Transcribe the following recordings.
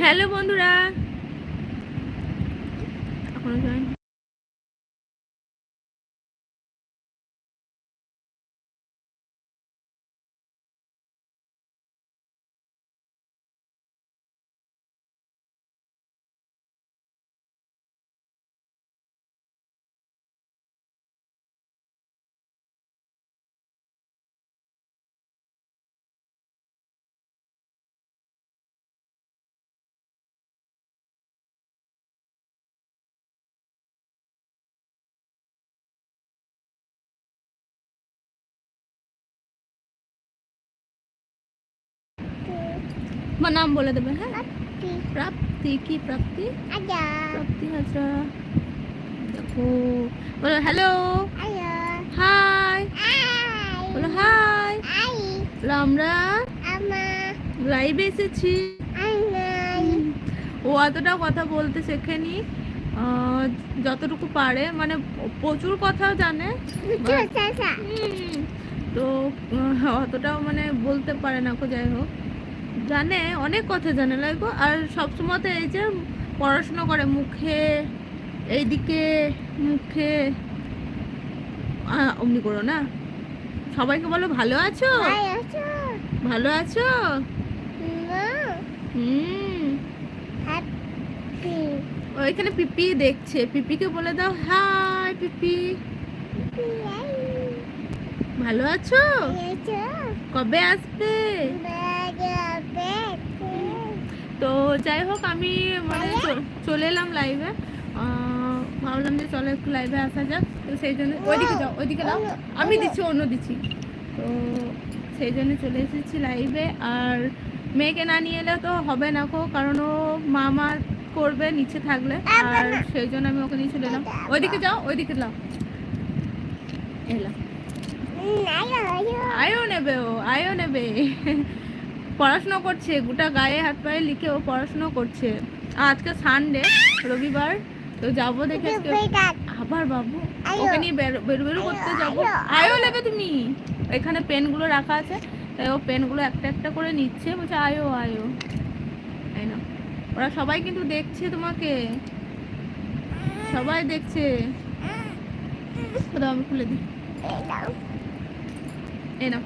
Hello বন্ধুরা। এখনও join তোমার নাম বলে দেবে হ্যাঁ? প্রাপ্তি। কি প্রাপ্তি? প্রাপ্তি হাজরা। দেখো বলো হ্যালো হাই বলো হাই বলো আমরা লাইভে এসেছি। ও অতটা কথা বলতে শেখেনি। যতটুকু পারে মানে প্রচুর কথাও জানে তো অতটাও মানে বলতে পারে না কো যাই হোক। জানে অনেক কথা জানে লাগো আর সবসময় তো এই যে পড়াশোনা করে মুখে এইদিকে মুখে অমনি করো না। সবাইকে বলো ভালো আছো? ভালো আছো। হুম। ওইখানে পিপি দেখছে। পিপিকে বলে দাও হাই পিপি। ভালো আছো? কবে আসবে? তো যাই হোক আমি মানে চলে এলাম লাইভে ভাবলাম যে চলো একটু লাইভে আসা যাক। তো সেই জন্য ওইদিকে যাও ওইদিকে দাও। আমি দিচ্ছি অন্য দিচ্ছি। তো সেই জন্য চলে এসেছি লাইভে আর মেয়েকে না নিয়ে এলে তো হবে না কো কারণ ও মামা করবে নিচে থাকলে। আর সেই জন্য আমি ওকে নিয়ে চলে এলাম। ওইদিকে যাও ওইদিকে যাও এলাম আয়ও নেবে ও আয়ও নেবে। পড়াশোনা করছে গোটা গায়ে হাত পায়ে লিখে ও পড়াশোনা করছে। আজকে সানডে রবিবার তো যাব দেখে আবার বাবু। ওকে নিয়ে বেরো বেরো করতে যাব। আয়ো, নেবে তুমি। এখানে পেনগুলো রাখা আছে তাই ও পেনগুলো একটা একটা করে নিচ্ছে। বলছে আয়ো আয়ো। তাই না। ওরা সবাই কিন্তু দেখছে তোমাকে। সবাই দেখছে। আমি খুলে দিই। এই নাও।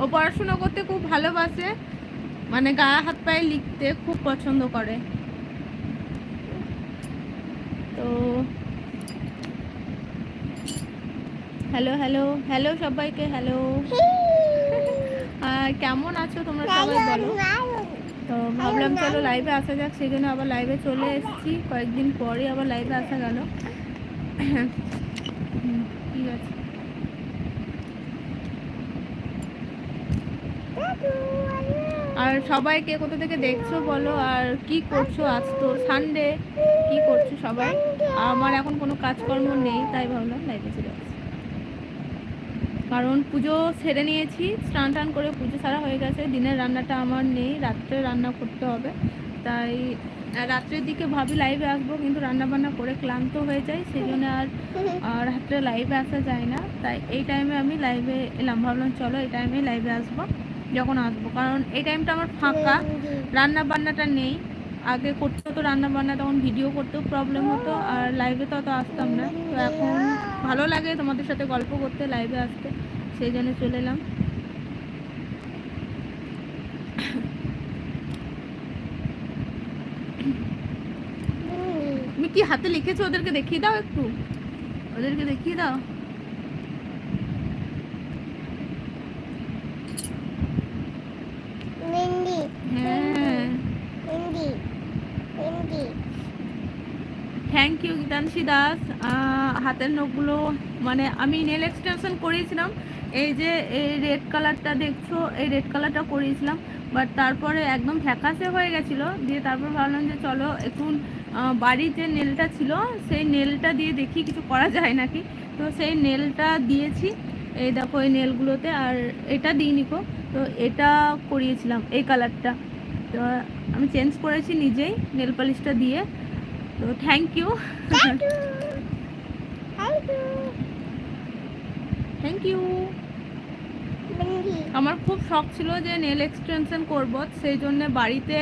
ও পড়াশোনা করতে খুব ভালোবাসে। মানে গায়ে হাত পায়ে লিখতে খুব পছন্দ করে। তো হ্যালো হ্যালো হ্যালো সবাইকে হ্যালো। কেমন আছো তোমরা সবাই বলো। তো ভাবলাম চলো লাইভে আসা যাক সেই জন্য আবার লাইভে চলে এসেছি। কয়েকদিন পরে আবার লাইভে আসা গেল হুম, ঠিক আছে আর সবাইকে কোথা থেকে দেখছ বলো? আর কি করছ আজ তো সানডে কি করছ সবাই? আমার এখন কোনো কাজকর্ম নেই, তাই ভাবলাম লাইভে চলে আসছি কারণ পুজো সেরে নিয়েছি, স্নান টান করে পুজো সারা হয়ে গেছে, দিনের রান্নাটা আমার নেই, রাত্রে রান্না করতে হবে। তাই রাত্রের দিকে ভাবি লাইভে আসব, কিন্তু রান্না বান্না করে ক্লান্ত হয়ে যাই সেই জন্য আর আর রাত্রে লাইভে আসা যায় না। তাই এই টাইমে আমি লাইভে এলাম, ভাবলাম চলো এই টাইমে লাইভে আসব। যখন আসব। কারণ এই টাইমটা আমার ফাঁকা রান্না বান্নাটা নেই। আগে করতে হতো রান্না বান্না তখন ভিডিও করতেও প্রবলেম হতো, আর লাইভে তো অত আসতাম না। তো এখন ভালো লাগে তোমাদের সাথে গল্প করতে লাইভে আসতে। সেই জন্য চলে এলাম। তুমি কি হাতে লিখেছো? ওদেরকে দেখিয়ে দাও একটু। ওদেরকে দেখিয়ে দাও হ্যাঁ থ্যাংক ইউ গীতাংশী দাস হাতের নখগুলো মানে আমি নেল এক্সটেনশন করিয়েছিলাম এই যে, এই রেড কালারটা দেখছ, এই রেড কালারটা করিয়েছিলাম বাট তারপরে একদম ফ্যাকাসে হয়ে গেছিল, দিয়ে তারপর ভাবলাম যে চলো এখন বাড়ির যে নেলটা ছিল, সেই নেলটা দিয়ে দেখি, কিছু করা যায় নাকি। তো সেই নেলটা দিয়েছি, এই দেখো এই নেলগুলোতে আর এটা দিইনি কো তো এটা করিয়েছিলাম, এই কালারটা তো আমি চেঞ্জ করেছি নিজেই নেল পালিশটা দিয়ে। তো থ্যাংক ইউ থ্যাংক ইউ আমার খুব শখ ছিল যে নেল এক্সটেনশন করব সেই জন্য বাড়িতে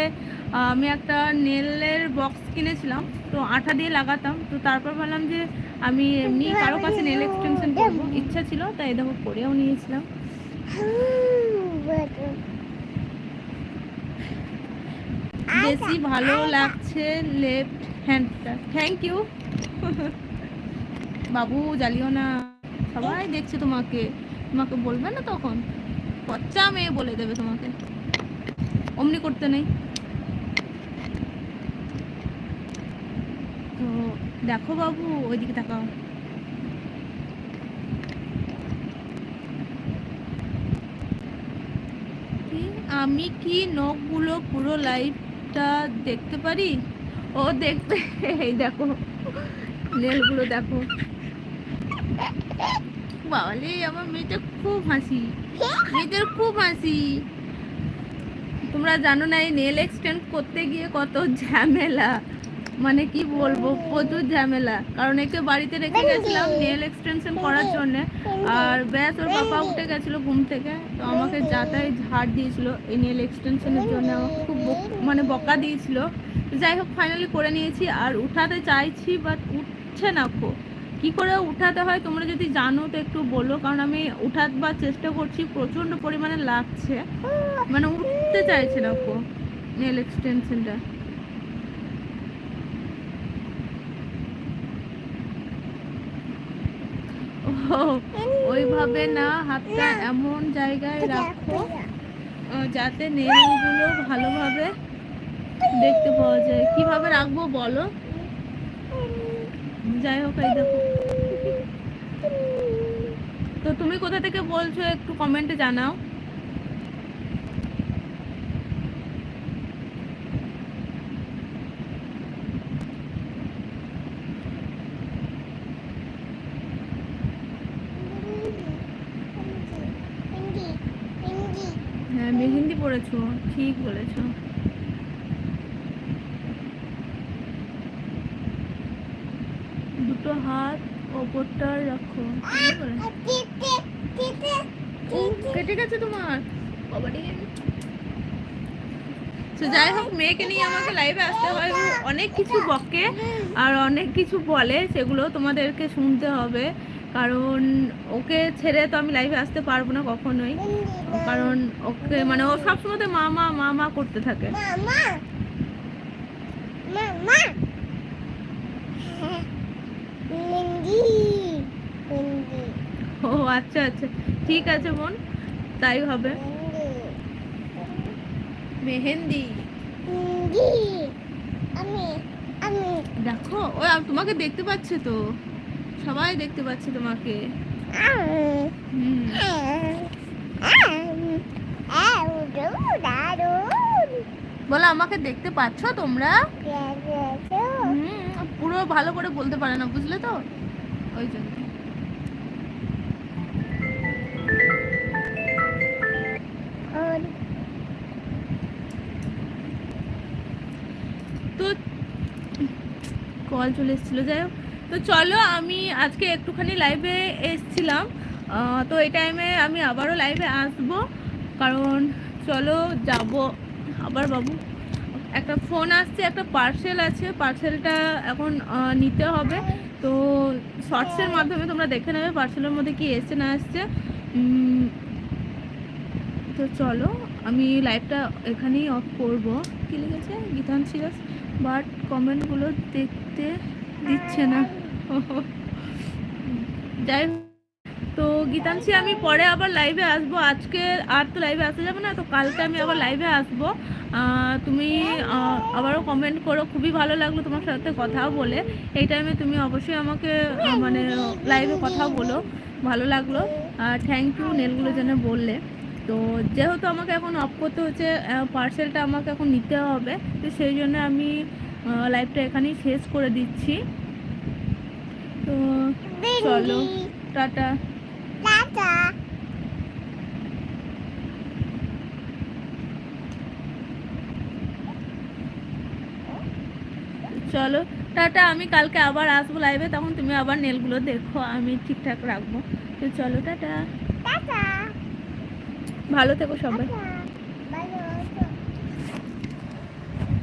আমি একটা নেলের বক্স কিনেছিলাম তো আঠা দিয়ে লাগাতাম তো তারপর ভাবলাম যে আমি এমনি কারও কাছে নেল এক্সটেনশন করব। ইচ্ছা ছিল তাই দেখো করেও নিয়েছিলাম। বেশি ভালো লাগছে লেফট হ্যান্ডটা থ্যাংক ইউ বাবু জ্বালিও না। সবাই দেখছে তোমাকে। তোমাকে বলবে না তখন? বাচ্চা মেয়ে বলে দেবে তোমাকে। অমনি করতে নেই। তো দেখো বাবু, ওইদিকে তাকাও? আমি কি নখগুলো পুরো লাইভটা দেখতে পারি? ও দেখতে এই দেখো নেলগুলো দেখো। বাবালে আমার মেয়েটা খুব হাসি মেয়েদের খুব হাসি। তোমরা জানো না এই নেল এক্সটেন্ড করতে গিয়ে কত ঝামেলা। মানে কি বলব প্রচুর ঝামেলা। কারণ একে বাড়িতে রেখে গেছিলাম নেল এক্সটেনশন করার জন্য। আর ব্যাস ওর পাপা উঠে গেছিল ঘুম থেকে। তো আমাকে যাতাই ঝাড় দিয়েছিল এই নেল এক্সটেনশনের জন্য। খুব মানে বকা দিয়েছিল। যাই হোক ফাইনালি করে নিয়েছি। আর উঠাতে চাইছি বাট উঠছে না খো কি করে উঠাতে হয় তোমরা যদি জানো তো একটু বলো। কারণ আমি উঠাবার চেষ্টা করছি প্রচণ্ড পরিমাণে লাগছে। মানে উঠতে চাইছে না খো নেল এক্সটেনশনটা ওইভাবে না হাতটা এমন জায়গায় রাখো যাতে নেলগুলো ভালোভাবে দেখতে পাওয়া যায়। কীভাবে রাখব বলো? যাই হোক এই দেখো। তো তুমি কোথা থেকে বলছো একটু কমেন্টে জানাও। হ্যাঁ মেহেন্দি পড়েছো ঠিক বলেছ। দুটো হাত ওপরটা রাখো। কেটে গেছে তোমার? তো যাই হোক, মেয়েকে নিয়ে আমাকে লাইভে আসতে হয়। অনেক কিছু বকে আর অনেক কিছু বলে, সেগুলো তোমাদেরকে শুনতে হবে। কারণ ওকে ছেড়ে তো আমি লাইভে আসতে পারব না কখনোই। কারণ ওকে মানে ও সবসময় তো মা মা মা মা করতে থাকে। Mama. Mama. ও আচ্ছা আচ্ছা। ঠিক আছে বোন তাই হবে। মেহেন্দি। Mindy. আমি আমি। দেখো ও আম- তোমাকে দেখতে পাচ্ছে তো। সবাই দেখতে পাচ্ছে তোমাকে। বলো আমাকে দেখতে পাচ্ছ তোমরা? হুম, পুরো ভালো করে বলতে পারে না বুঝলে তো? ওই জন্য। তো কল চলে এসেছিল যাই হোক। তো চলো আমি আজকে একটুখানি লাইভে এসছিলাম। তো এই টাইমে আমি আবারও লাইভে আসব। কারণ চলো যাব। আবার বাবু। একটা ফোন আসছে, একটা পার্সেল আছে। পার্সেলটা এখন নিতে হবে। তো শর্টসের মাধ্যমে তোমরা দেখে নেবে পার্সেলের মধ্যে কি এসছে, না আসছে তো চলো, আমি লাইভটা এখানেই অফ করব। কি লিখেছে? গীতান সিরাজ। বাট কমেন্টগুলো দেখতে দিচ্ছে না। যাই তো গীতাংশী আমি পরে আবার লাইভে আসব। আজকে আর তো লাইভে আসা যাবে না তো কালকে আমি আবার লাইভে আসব। তুমি আবারও কমেন্ট করো খুবই ভালো লাগল তোমার সাথে কথাও বলে। এই টাইমে তুমি অবশ্যই আমাকে মানে লাইভে কথাও বলো ভালো লাগল। আর থ্যাংক ইউ নেলগুলো যেন বললে। তো যেহেতু আমাকে এখন অফ করতে হচ্ছে পার্সেলটা আমাকে এখন নিতে হবে তো সেই জন্য আমি লাইভটা এখানেই শেষ করে দিচ্ছি। তো চলো টাটা. চলো টাটা আমি কালকে আবার আসব লাইভে তখন তুমি আবার নেলগুলো দেখো আমি ঠিকঠাক রাখব। তো চলো টাটা। ভালো থেকো সবাই। ভালো